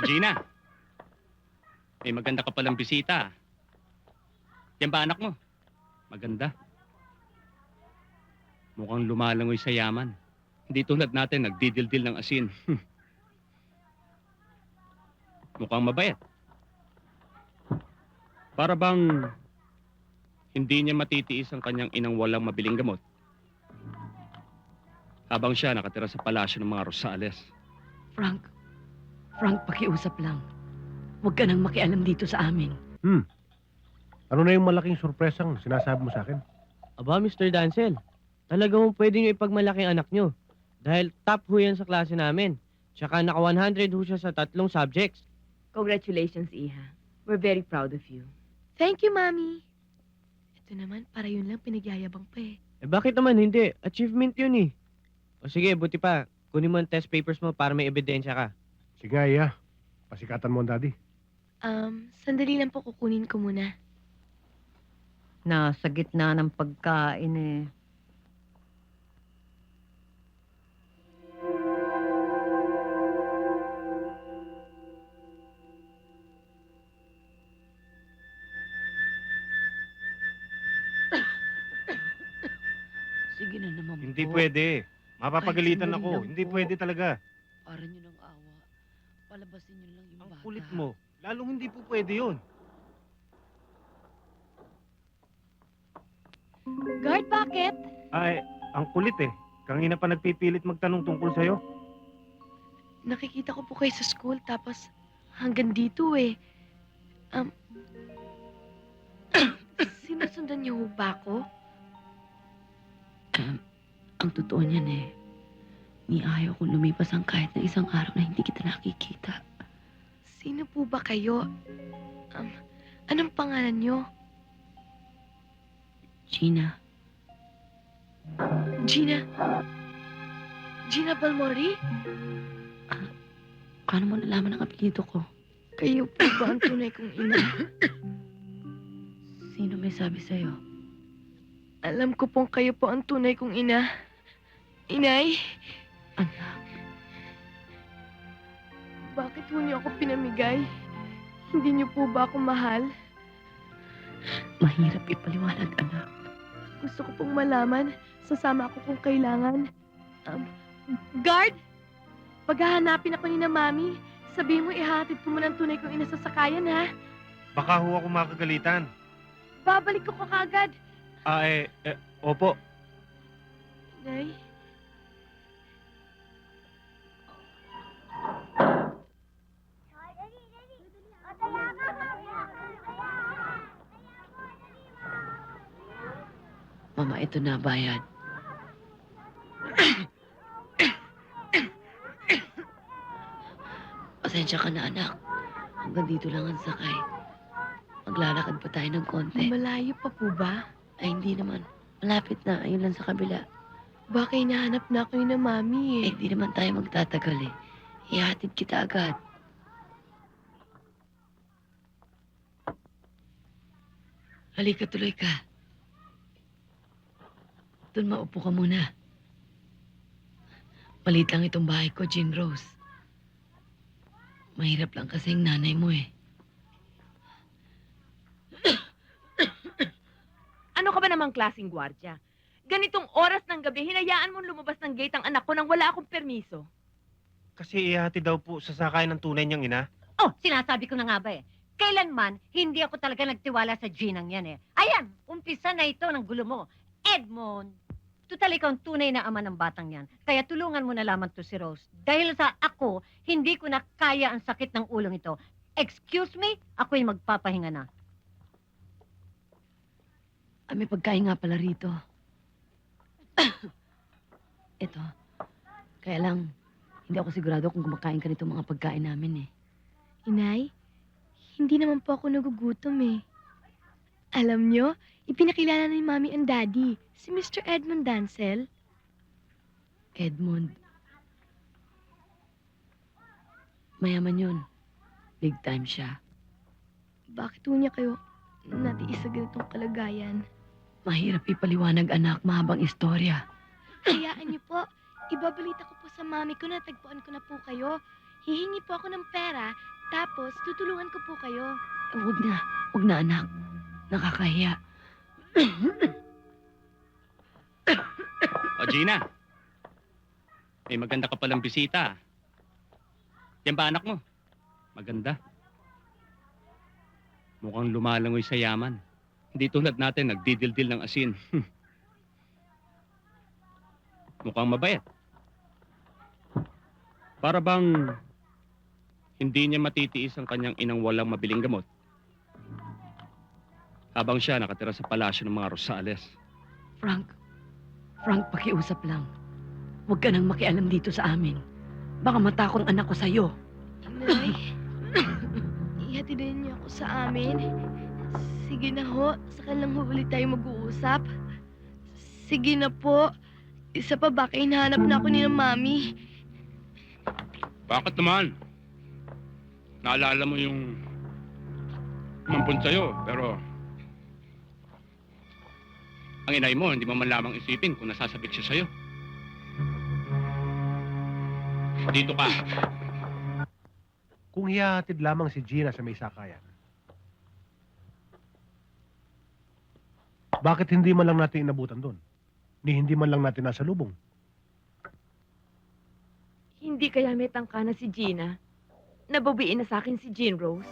O, Gina. May maganda ka palang bisita. Yan ba anak mo? Maganda. Mukhang lumalangoy sa yaman. Hindi tulad natin, nagdidildil ng asin. Mukhang mabait. Para bang hindi niya matitiis ang kanyang inang walang mabiling gamot. Habang siya nakatira sa palasyo ng mga Rosales. Frank, Frank, pakiusap lang. Huwag ka nang makialam dito sa amin. Ano na yung malaking sorpresang sinasabi mo sa akin? Aba, Mr. Dancel, talaga mo pwede nyo ipagmalaki ang anak nyo. Dahil top ho yan sa klase namin. Tsaka naka 100 ho siya sa tatlong subjects. Congratulations, Iha. We're very proud of you. Thank you, Mami. Ito naman, para yun lang pinagyayabang pa eh. Eh bakit naman hindi? Achievement yun eh. O sige, buti pa. Kunin mo ang test papers mo para may ebidensya ka. Sige nga, Iya. Pasikatan mo ang daddy. Um, sandali lang po kukunin ko muna. Nasa gitna ng pagkain eh. Sige na naman Hindi po. pwede. Mapapagalitan sandali ako. lang Hindi po. pwede talaga. Para nyo ng awa. Palabasin nyo lang yung Ang bata. kulit mo. Lalong hindi po pwede yun. Guard, bakit? Ay, ang kulit eh. Kanina pa nagpipilit magtanong tungkol sa'yo. Nakikita ko po kayo sa school, tapos hanggang dito eh. Um, sinusundan niyo ho ba ako? Ang totoo niyan eh. Ni ayaw kong lumipas ang kahit na isang araw na hindi kita nakikita. Sino po ba kayo? Um, anong pangalan niyo? Gina, Gina? Gina Balmori? paano mo nalaman ang apelido ko? Kayo po ba ang tunay kong ina? Sino may sabi sa'yo? Alam ko pong kayo po ang tunay kong ina. Inay, Anak, bakit ho niyo ako pinamigay? Hindi niyo po ba ako mahal? mahirap ipaliwanag, anak. Gusto ko pong malaman. Sasama ako kung kailangan. Um, guard! Paghahanapin ako ni na Mami, sabihin mo ihatid ko muna ang tunay kong ina sa sakayan, ha? Baka ho ako makagalitan. Babalik ko kagad. Ah, eh, eh, opo. Inay, Mama, ito na bayad. Pasensya ka na, anak. Hanggang dito lang ang sakay. Maglalakad pa tayo ng konti. malayo pa po ba? Ay, hindi naman. Malapit na. Ayun lang sa kabila. Baka hinahanap na ako ni na Mami, Eh, eh. hindi naman tayo magtatagal eh. Ihatid kita agad. Halika, tuloy ka. Doon maupo ka muna. Palit lang itong bahay ko, Jean Rose. Mahirap lang kasi ang nanay mo eh. Ano ka ba namang klaseng gwardya? Ganitong oras ng gabi, hinayaan mong lumabas ng gate ang anak ko nang wala akong permiso. Kasi ihati daw po sa sakay ng tunay niyang ina. Oh, sinasabi ko na nga ba eh. Kailanman, hindi ako talaga nagtiwala sa Ginang yan eh. Ayan, umpisa na ito ng gulo mo. Edmond, tutal ikaw ang tunay na ama ng batang yan. Kaya tulungan mo na lamang to si Rose. Dahil sa ako, hindi ko na kaya ang sakit ng ulong ito. Excuse me, ako'y magpapahinga na. Ah, may pagkain nga pala rito. Ito. Kaya lang, hindi ako sigurado kung kumakain ka nito mga pagkain namin eh. Inay, hindi naman po ako nagugutom, eh. Alam niyo, ipinakilala ni Mami ang Daddy, si Mr. Edmund Dancel. Edmond. Mayaman yun. Big time siya. Bakit ho niya kayo natiis sa ganitong kalagayan? Mahirap ipaliwanag anak, mahabang istorya. Hayaan niyo po, ibabalita ko po sa Mami ko na tagpuan ko na po kayo. hihingi po ako ng pera, tapos tutulungan ko po kayo. Huwag na. Huwag na, anak. Nakakahiya. O Gina, may maganda ka palang bisita. Yan ba anak mo? Maganda. Mukhang lumalangoy sa yaman. Hindi tulad natin, nagdidildil ng asin. Mukhang mabait. Para bang hindi niya matitiis ang kanyang inang walang mabiling gamot. Habang siya nakatira sa palasyo ng mga Rosales. Frank. Frank, pakiusap lang. Huwag ka nang makialam dito sa amin. Baka matakong anak ko sa'yo. Nay, ihatidin niyo ako sa amin. Sige na ho, saka lang ho ulit tayo mag-uusap. Sige na po. Isa pa baka hinahanap na ako ni ng mami. Bakit naman? Naalala mo yung mampun sa'yo, pero ang inay mo, hindi mo man lamang isipin kung nasasabik siya sa'yo. Dito ka. Kung hihahatid lamang si Gina sa may sakayan, bakit hindi man lang natin inabutan doon? Ni hindi man lang natin nasa lubong. Hindi kaya may tangka na si Gina? Nababiin na sa akin si Jean Rose?